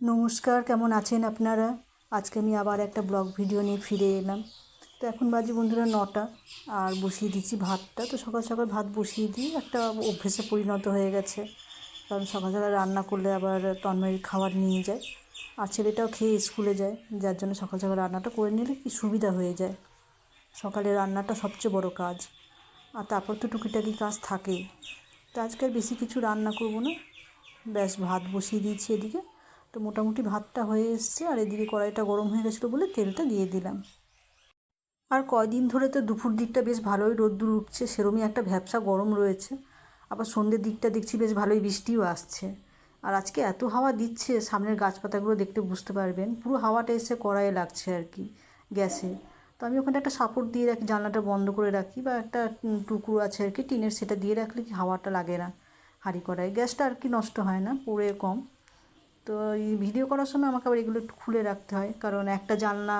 নমস্কার, কেমন আছেন আপনারা? আজকে আমি আবার একটা ব্লগ ভিডিও নিয়ে ফিরে এলাম। তো এখন বাজে বন্ধুরা নটা, আর বসিয়ে দিচ্ছি ভাতটা। তো সকাল সকাল ভাত বসিয়ে দিই একটা অভ্যেসে পরিণত হয়ে গেছে। কারণ সকাল সকাল রান্না করলে আবার তন্ময়ের খাবার নিয়ে যায়, আর ছেলেটাও খেয়ে স্কুলে যায়। যার জন্য সকাল সকাল রান্নাটা করে নিলে কি সুবিধা হয়ে যায়। সকালে রান্নাটা সবচেয়ে বড় কাজ। আর তারপর তো টুকিটাকি কাজ থাকেই তো আজকে বেশি কিছু রান্না করব না। ব্যাস ভাত বসিয়ে দিয়েছি এদিকে। তো মোটামুটি ভাতটা হয়ে এসছে, আর এদিকে কড়াইটা গরম হয়ে গেছিল বলে তেলটা দিয়ে দিলাম। আর কয়দিন ধরে তো দুপুর দিকটা বেশ ভালোই রোদ্দুর উঠছে, সেরমই একটা ভ্যাবসা গরম রয়েছে। আবার সন্ধ্যের দিকটা দেখছি বেশ ভালোই বৃষ্টিও আসছে। আর আজকে এত হাওয়া দিচ্ছে, সামনের গাছপাতাগুলো দেখতে বুঝতে পারবেন, পুরো হাওয়াটা এসে কড়াইয়ে লাগছে আর কি, গ্যাসে। তো আমি ওখানে একটা সাপোর্ট দিয়ে রাখি, জানলাটা বন্ধ করে রাখি, বা একটা টুকরো আছে আর কি, টিনের সেটা দিয়ে রাখলে কি হাওয়াটা লাগে না হাঁড়ি কড়াই গ্যাসটা আর কি নষ্ট হয় না, পুড়ে কম। তো এই ভিডিও করার সময় আমাকে আবার এগুলো একটু খুলে রাখতে হয়। কারণ একটা জানলা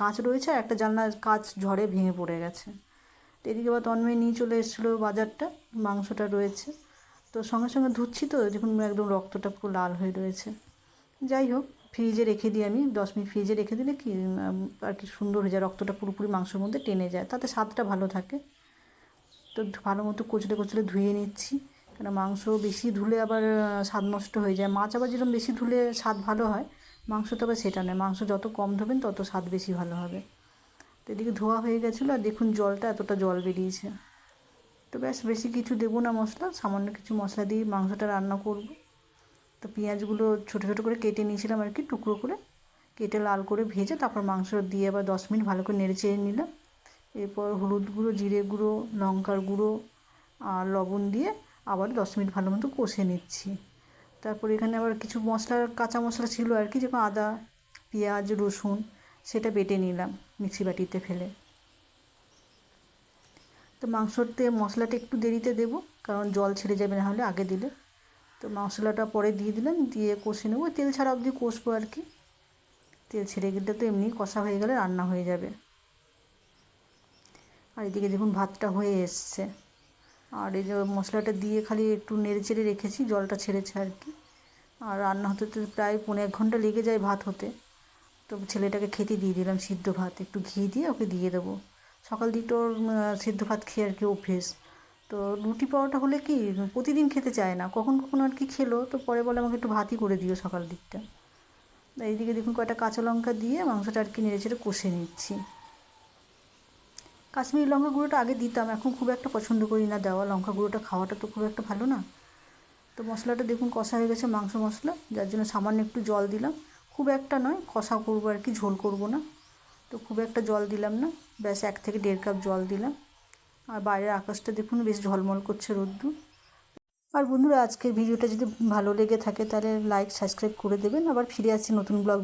কাঁচ রয়েছে আর একটা জানলার কাঁচ ঝড়ে ভেঙে পড়ে গেছে। তো এদিকে আবার তন্ময় নিয়ে চলে এসেছিল বাজারটা, মাংসটা রয়েছে। তো সঙ্গে সঙ্গে ধুচ্ছি তো, দেখুন একদম রক্তটা পুরো লাল হয়ে রয়েছে। যাই হোক ফ্রিজে রেখে দিই আমি, দশ মিনিট ফ্রিজে রেখে দিলে কি আর কি সুন্দর হয়ে যায়, রক্তটা পুরোপুরি মাংসের মধ্যে টেনে যায়। তাতে স্বাদটা ভালো থাকে। তো ভালো মতো কচলে কচলে ধুয়ে নিচ্ছি। কেন মাংস বেশি ধুলে আবার স্বাদ নষ্ট হয়ে যায়। মাছ আবার যেরকম বেশি ধুলে স্বাদ ভালো হয়, মাংস তো আবার সেটা নয়। মাংস যত কম ধোবেন, তত স্বাদ বেশি ভালো হবে। তো এদিকে ধোয়া হয়ে গেছিল, আর দেখুন জলটা এতটা জল বেরিয়েছে। তো ব্যাস, বেশি কিছু দেবো না মশলা, সামান্য কিছু মশলা দিয়ে মাংসটা রান্না করব। তো পেঁয়াজগুলো ছোটো ছোটো করে কেটে নিয়েছিলাম আর কি, টুকরো করে। কেটে লাল করে ভেজে তারপর মাংস দিয়ে আবার দশ মিনিট ভালো করে নেড়ে চেড়ে নিলাম। এরপর হলুদ গুঁড়ো, জিরে গুঁড়ো, লঙ্কার গুঁড়ো আর লবণ দিয়ে আবার দশ মিনিট ভালো মতো কষে নিচ্ছি। তারপর এখানে আবার কিছু মশলার কাঁচা মশলা ছিল আর কি, যেমন আদা, পেঁয়াজ, রসুন, সেটা বেটে নিলাম মিক্সি বাটিতে ফেলে। তো মাংসতে মশলাটা একটু দেরিতে দেবো, কারণ জল ছেড়ে যাবে না হলে আগে দিলে। তো মশলাটা পরে দিয়ে দিলাম, দিয়ে কষে নেব। তেল ছাড়া অবধি কষবো আর কি। তেল ছেড়ে গেলে তো এমনি কষা হয়ে গেলে রান্না হয়ে যাবে। আর এদিকে দেখুন ভাতটা হয়ে এসছে। আর এই যে মশলাটা দিয়ে খালি একটু নেড়ে চেড়ে রেখেছি, জলটা ছেড়েছে আর কি। আর রান্না হতে তো প্রায় পনেরো এক ঘণ্টা লেগে যায় ভাত হতে। তো ছেলেটাকে খেতে দিয়ে দিলাম সিদ্ধ ভাত, একটু ঘি দিয়ে ওকে দিয়ে দেবো। সকাল দিকটা ওর সিদ্ধ ভাত খেয়ে আর কি অভ্যেস। তো রুটি পরোটা হলে কি প্রতিদিন খেতে চায় না, কখন কখন আর কি খেলো, তো পরে বলে আমাকে একটু ভাতই করে দিও সকাল দিকটা। এইদিকে দেখুন কয়টা কাঁচা লঙ্কা দিয়ে মাংসটা আর কি নেড়ে চেড়ে কষে নিচ্ছি। কাশ্মীরি লঙ্কা গুঁড়োটা আগে দিতাম, এখন খুব একটা পছন্দ করি না। দেওয়া লঙ্কা গুঁড়োটা খাওয়াটা তো খুব একটা ভালো না। তো মশলাটা দেখুন কষা হয়ে গেছে মাংস মশলা, যার জন্য সামান্য একটু জল দিলাম। খুব একটা নয়, কষা করব আর কি, ঝোল করব না। তো খুব একটা জল দিলাম না, ব্যাস এক থেকে দেড় কাপ জল দিলাম। আর বাইরের আকাশটা দেখুন বেশ ঝলমল করছে রোদ্দুর। আর বন্ধুরা, আজকের ভিডিওটা যদি ভালো লেগে থাকে, তাহলে লাইক সাবস্ক্রাইব করে দেবেন। আবার ফিরে আসছি নতুন ব্লগ